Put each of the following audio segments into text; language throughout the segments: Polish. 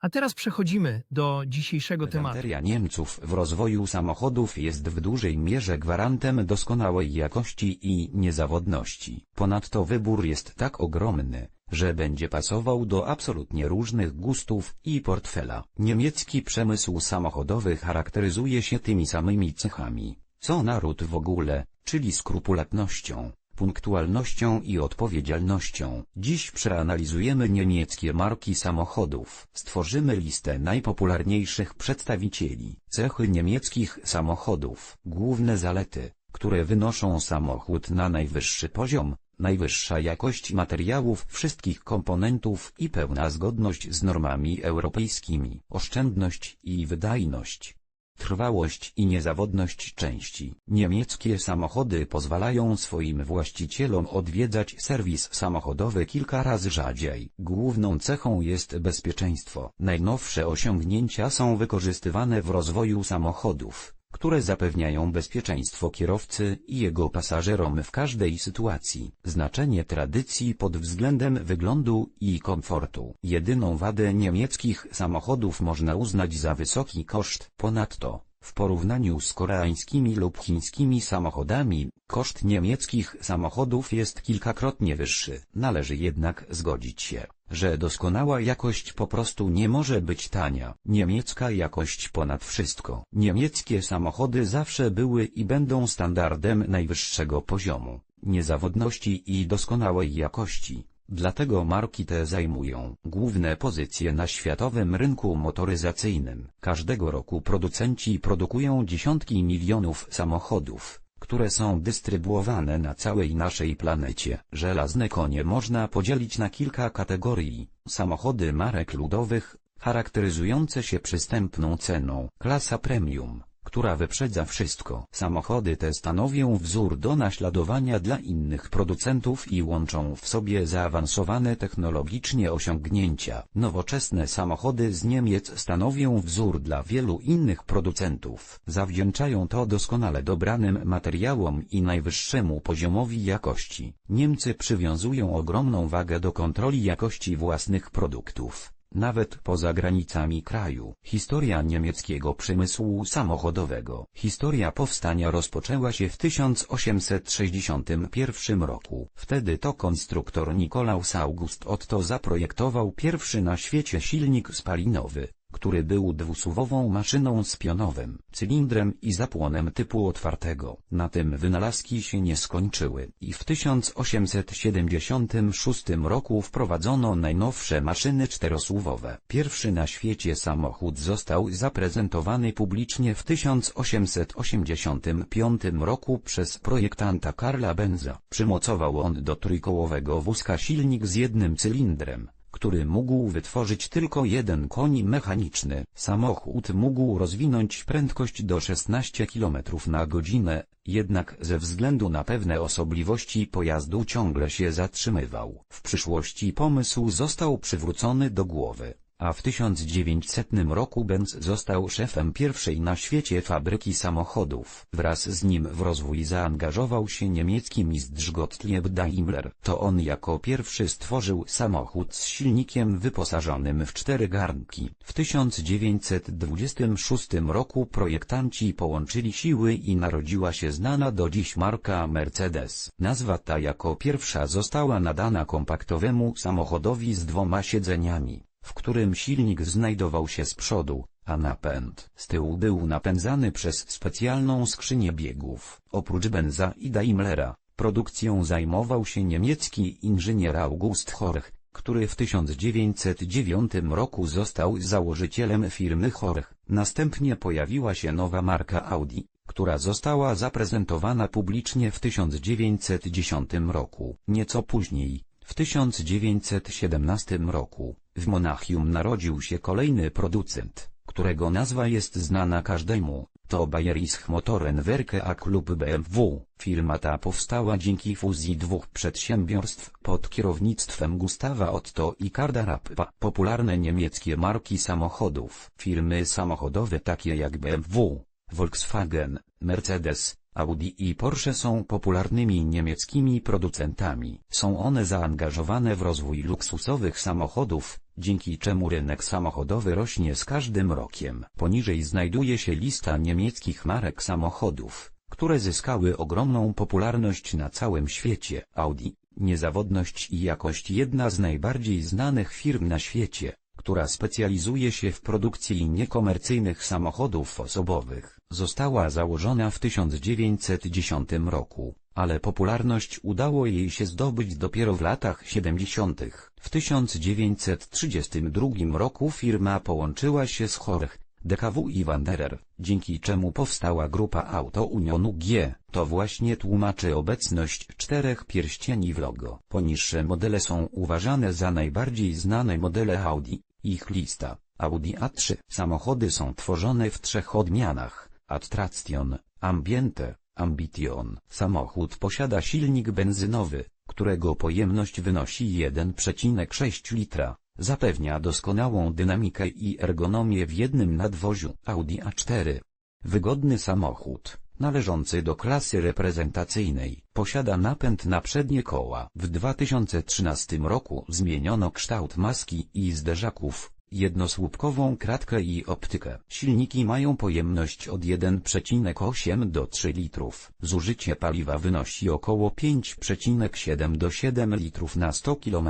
A teraz przechodzimy do dzisiejszego tematu. Pedanteria Niemców w rozwoju samochodów jest w dużej mierze gwarantem doskonałej jakości i niezawodności. Ponadto wybór jest tak ogromny, że będzie pasował do absolutnie różnych gustów i portfela. Niemiecki przemysł samochodowy charakteryzuje się tymi samymi cechami, co naród w ogóle, czyli skrupulatnością, punktualnością i odpowiedzialnością. Dziś przeanalizujemy niemieckie marki samochodów. Stworzymy listę najpopularniejszych przedstawicieli. Cechy niemieckich samochodów. Główne zalety, które wynoszą samochód na najwyższy poziom. Najwyższa jakość materiałów wszystkich komponentów i pełna zgodność z normami europejskimi. Oszczędność i wydajność. Trwałość i niezawodność części. Niemieckie samochody pozwalają swoim właścicielom odwiedzać serwis samochodowy kilka razy rzadziej. Główną cechą jest bezpieczeństwo. Najnowsze osiągnięcia są wykorzystywane w rozwoju samochodów, które zapewniają bezpieczeństwo kierowcy i jego pasażerom w każdej sytuacji. Znaczenie tradycji pod względem wyglądu i komfortu. Jedyną wadę niemieckich samochodów można uznać za wysoki koszt. Ponadto, w porównaniu z koreańskimi lub chińskimi samochodami, koszt niemieckich samochodów jest kilkakrotnie wyższy. Należy jednak zgodzić się, że doskonała jakość po prostu nie może być tania. Niemiecka jakość ponad wszystko. Niemieckie samochody zawsze były i będą standardem najwyższego poziomu, niezawodności i doskonałej jakości. Dlatego marki te zajmują główne pozycje na światowym rynku motoryzacyjnym. Każdego roku producenci produkują dziesiątki milionów samochodów, które są dystrybuowane na całej naszej planecie. Żelazne konie można podzielić na kilka kategorii. Samochody marek ludowych, charakteryzujące się przystępną ceną. Klasa premium która wyprzedza wszystko. Samochody te stanowią wzór do naśladowania dla innych producentów i łączą w sobie zaawansowane technologicznie osiągnięcia. Nowoczesne samochody z Niemiec stanowią wzór dla wielu innych producentów. Zawdzięczają to doskonale dobranym materiałom i najwyższemu poziomowi jakości. Niemcy przywiązują ogromną wagę do kontroli jakości własnych produktów nawet poza granicami kraju. Historia niemieckiego przemysłu samochodowego. Historia powstania rozpoczęła się w 1861 roku. Wtedy to konstruktor Nikolaus August Otto zaprojektował pierwszy na świecie silnik spalinowy który był dwusuwową maszyną z pionowym cylindrem i zapłonem typu otwartego. Na tym wynalazki się nie skończyły i w 1876 roku wprowadzono najnowsze maszyny czterosuwowe. Pierwszy na świecie samochód został zaprezentowany publicznie w 1885 roku przez projektanta Karla Benza. Przymocował on do trójkołowego wózka silnik z jednym cylindrem który mógł wytworzyć tylko jeden koń mechaniczny. Samochód mógł rozwinąć prędkość do 16 km na godzinę, jednak ze względu na pewne osobliwości pojazdu ciągle się zatrzymywał. W przyszłości pomysł został przywrócony do głowy a w 1900 roku Benz został szefem pierwszej na świecie fabryki samochodów. Wraz z nim w rozwój zaangażował się niemiecki mistrz Gottlieb Daimler. To on jako pierwszy stworzył samochód z silnikiem wyposażonym w cztery garnki. W 1926 roku projektanci połączyli siły i narodziła się znana do dziś marka Mercedes. Nazwa ta jako pierwsza została nadana kompaktowemu samochodowi z dwoma siedzeniami w którym silnik znajdował się z przodu, a napęd z tyłu był napędzany przez specjalną skrzynię biegów. Oprócz Benza i Daimlera, produkcją zajmował się niemiecki inżynier August Horch, który w 1909 roku został założycielem firmy Horch. Następnie pojawiła się nowa marka Audi, która została zaprezentowana publicznie w 1910 roku. Nieco później, w 1917 roku, w Monachium narodził się kolejny producent, którego nazwa jest znana każdemu, To Bayerisch Motorenwerke a Klub BMW. Firma ta powstała dzięki fuzji dwóch przedsiębiorstw pod kierownictwem Gustawa Otto i Karda Rappa. Popularne niemieckie marki samochodów. Firmy samochodowe takie jak BMW, Volkswagen, Mercedes, Audi i Porsche są popularnymi niemieckimi producentami. Są one zaangażowane w rozwój luksusowych samochodów, dzięki czemu rynek samochodowy rośnie z każdym rokiem. Poniżej znajduje się lista niemieckich marek samochodów, które zyskały ogromną popularność na całym świecie. Audi, niezawodność i jakość jedna z najbardziej znanych firm na świecie która specjalizuje się w produkcji niekomercyjnych samochodów osobowych, została założona w 1910 roku, ale popularność udało jej się zdobyć dopiero w latach 70. W 1932 roku firma połączyła się z Horch, DKW i Wanderer, dzięki czemu powstała grupa Auto Unionu G. To właśnie tłumaczy obecność czterech pierścieni w logo. Poniższe modele są uważane za najbardziej znane modele Audi. Ich lista Audi A3 samochody są tworzone w trzech odmianach Attraction, Ambiente, Ambition. Samochód posiada silnik benzynowy, którego pojemność wynosi 1,6 litra. Zapewnia doskonałą dynamikę i ergonomię w jednym nadwoziu Audi A4. Wygodny samochód, należący do klasy reprezentacyjnej, posiada napęd na przednie koła. W 2013 roku zmieniono kształt maski i zderzaków, jednosłupkową kratkę i optykę. Silniki mają pojemność od 1,8 do 3 litrów. Zużycie paliwa wynosi około 5,7 do 7 litrów na 100 km.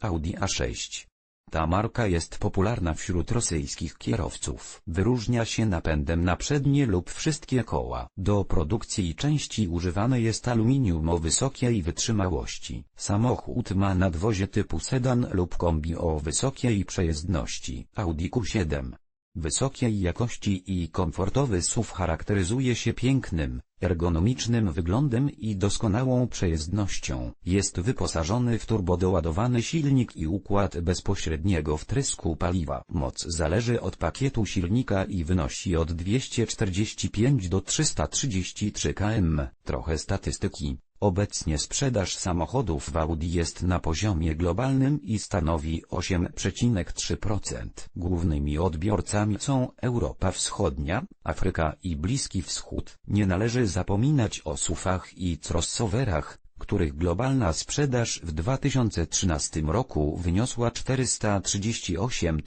Audi A6 ta marka jest popularna wśród rosyjskich kierowców. Wyróżnia się napędem na przednie lub wszystkie koła. Do produkcji części używane jest aluminium o wysokiej wytrzymałości. Samochód ma nadwozie typu sedan lub kombi o wysokiej przejezdności. Audi Q7 wysokiej jakości i komfortowy SUV charakteryzuje się pięknym, ergonomicznym wyglądem i doskonałą przejezdnością. Jest wyposażony w turbodoładowany silnik i układ bezpośredniego wtrysku paliwa. Moc zależy od pakietu silnika i wynosi od 245 do 333 km. Trochę statystyki. Obecnie sprzedaż samochodów w Audi jest na poziomie globalnym i stanowi 8,3%. Głównymi odbiorcami są Europa Wschodnia, Afryka i Bliski Wschód. Nie należy zapominać o SUV-ach i crossoverach, których globalna sprzedaż w 2013 roku wyniosła 438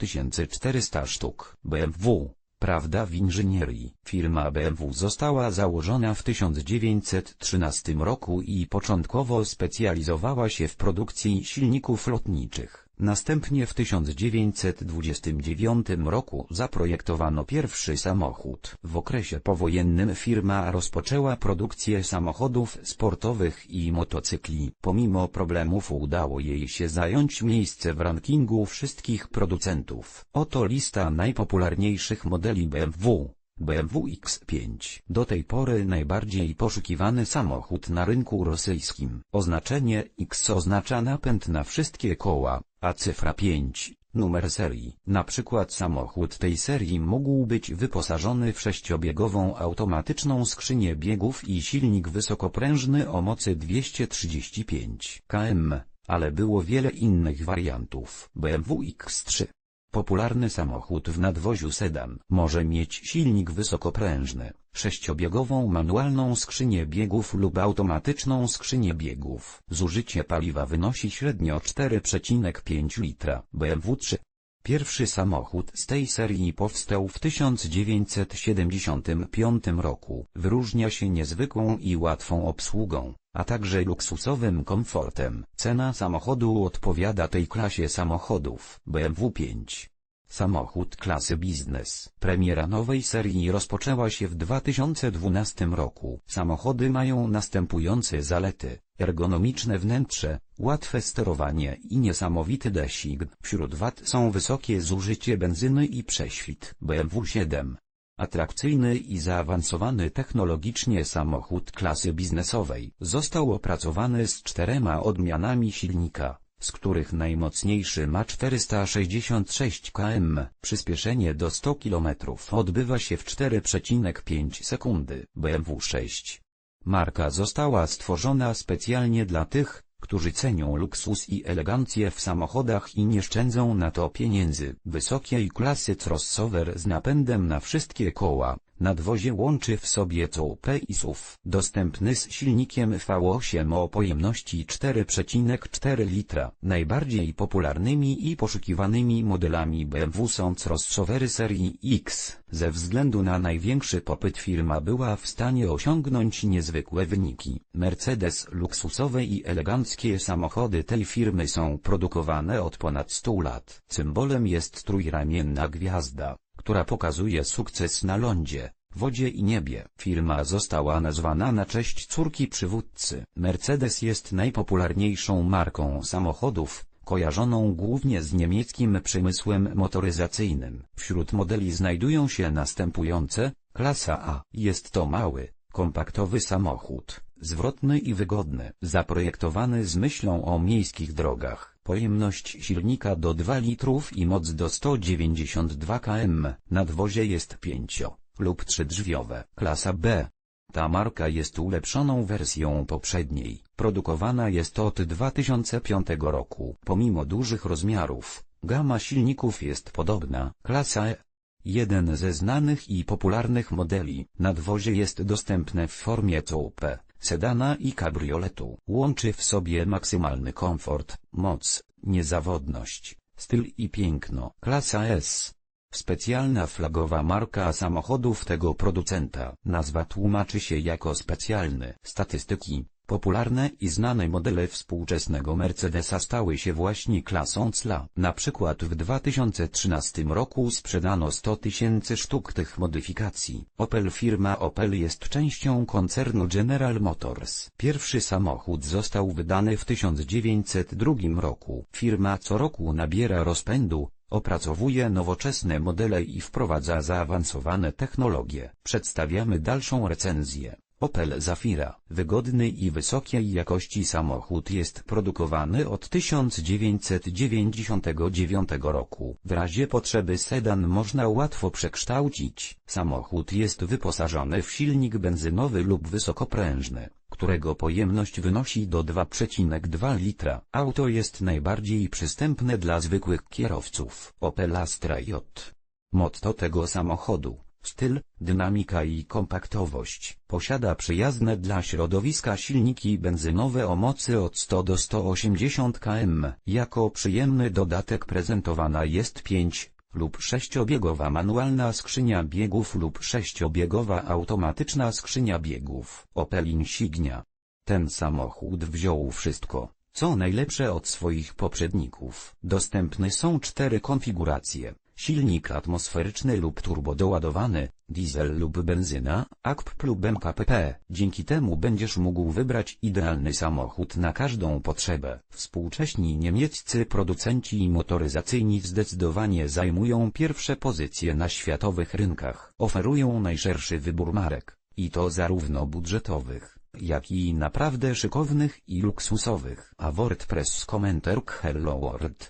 400 sztuk. BMW Prawda w inżynierii. Firma BMW została założona w 1913 roku i początkowo specjalizowała się w produkcji silników lotniczych. Następnie w 1929 roku zaprojektowano pierwszy samochód. W okresie powojennym firma rozpoczęła produkcję samochodów sportowych i motocykli. Pomimo problemów udało jej się zająć miejsce w rankingu wszystkich producentów. Oto lista najpopularniejszych modeli BMW. BMW X5 do tej pory najbardziej poszukiwany samochód na rynku rosyjskim. Oznaczenie X oznacza napęd na wszystkie koła, a cyfra 5 numer serii. Na przykład samochód tej serii mógł być wyposażony w sześciobiegową automatyczną skrzynię biegów i silnik wysokoprężny o mocy 235 km, ale było wiele innych wariantów. BMW X3 Popularny samochód w nadwoziu sedan może mieć silnik wysokoprężny, sześciobiegową manualną skrzynię biegów lub automatyczną skrzynię biegów. Zużycie paliwa wynosi średnio 4,5 litra. BMW 3 Pierwszy samochód z tej serii powstał w 1975 roku. Wyróżnia się niezwykłą i łatwą obsługą, a także luksusowym komfortem. Cena samochodu odpowiada tej klasie samochodów. BMW 5 Samochód klasy biznes. Premiera nowej serii rozpoczęła się w 2012 roku. Samochody mają następujące zalety. Ergonomiczne wnętrze, łatwe sterowanie i niesamowity design. Wśród wad są wysokie zużycie benzyny i prześwit. BMW 7 Atrakcyjny i zaawansowany technologicznie samochód klasy biznesowej został opracowany z czterema odmianami silnika z których najmocniejszy ma 466 km. Przyspieszenie do 100 km odbywa się w 4,5 sekundy. BMW 6 Marka została stworzona specjalnie dla tych, którzy cenią luksus i elegancję w samochodach i nie szczędzą na to pieniędzy. Wysokiej klasy crossover z napędem na wszystkie koła. Nadwozie łączy w sobie CUP i SUV. Dostępny z silnikiem V8 o pojemności 4,4 litra. Najbardziej popularnymi i poszukiwanymi modelami BMW są crossovery serii X. Ze względu na największy popyt firma była w stanie osiągnąć niezwykłe wyniki. Mercedes luksusowe i eleganckie samochody tej firmy są produkowane od ponad 100 lat. Symbolem jest trójramienna gwiazda która pokazuje sukces na lądzie, wodzie i niebie. Firma została nazwana na cześć córki przywódcy. Mercedes jest najpopularniejszą marką samochodów, kojarzoną głównie z niemieckim przemysłem motoryzacyjnym. Wśród modeli znajdują się następujące, klasa A. Jest to mały, kompaktowy samochód, zwrotny i wygodny, zaprojektowany z myślą o miejskich drogach. Pojemność silnika do 2 litrów i moc do 192 km. Nadwozie jest 5 lub 3 drzwiowe. Klasa B. Ta marka jest ulepszoną wersją poprzedniej. Produkowana jest od 2005 roku. Pomimo dużych rozmiarów, gama silników jest podobna. Klasa E. Jeden ze znanych i popularnych modeli. Nadwozie jest dostępne w formie CUP sedana i kabrioletu. Łączy w sobie maksymalny komfort, moc, niezawodność, styl i piękno. Klasa S. Specjalna flagowa marka samochodów tego producenta. Nazwa tłumaczy się jako specjalny. Statystyki. Popularne i znane modele współczesnego Mercedesa stały się właśnie klasą CLA. Na przykład w 2013 roku sprzedano 100 tysięcy sztuk tych modyfikacji. Opel Firma Opel jest częścią koncernu General Motors. Pierwszy samochód został wydany w 1902 roku. Firma co roku nabiera rozpędu, Opracowuje nowoczesne modele i wprowadza zaawansowane technologie. Przedstawiamy dalszą recenzję. Opel Zafira, wygodny i wysokiej jakości samochód jest produkowany od 1999 roku. W razie potrzeby sedan można łatwo przekształcić. Samochód jest wyposażony w silnik benzynowy lub wysokoprężny, którego pojemność wynosi do 2,2 litra. Auto jest najbardziej przystępne dla zwykłych kierowców. Opel Astra J. Motto tego samochodu styl, dynamika i kompaktowość. Posiada przyjazne dla środowiska silniki benzynowe o mocy od 100 do 180 km. Jako przyjemny dodatek prezentowana jest 5 lub sześciobiegowa manualna skrzynia biegów lub sześciobiegowa automatyczna skrzynia biegów. Opel Insignia. Ten samochód wziął wszystko, co najlepsze od swoich poprzedników. Dostępne są cztery konfiguracje. Silnik atmosferyczny lub turbodoładowany, diesel lub benzyna, AKP lub MKPP. Dzięki temu będziesz mógł wybrać idealny samochód na każdą potrzebę. Współcześni niemieccy producenci motoryzacyjni zdecydowanie zajmują pierwsze pozycje na światowych rynkach. Oferują najszerszy wybór marek, i to zarówno budżetowych, jak i naprawdę szykownych i luksusowych. A WordPress komentarz Hello World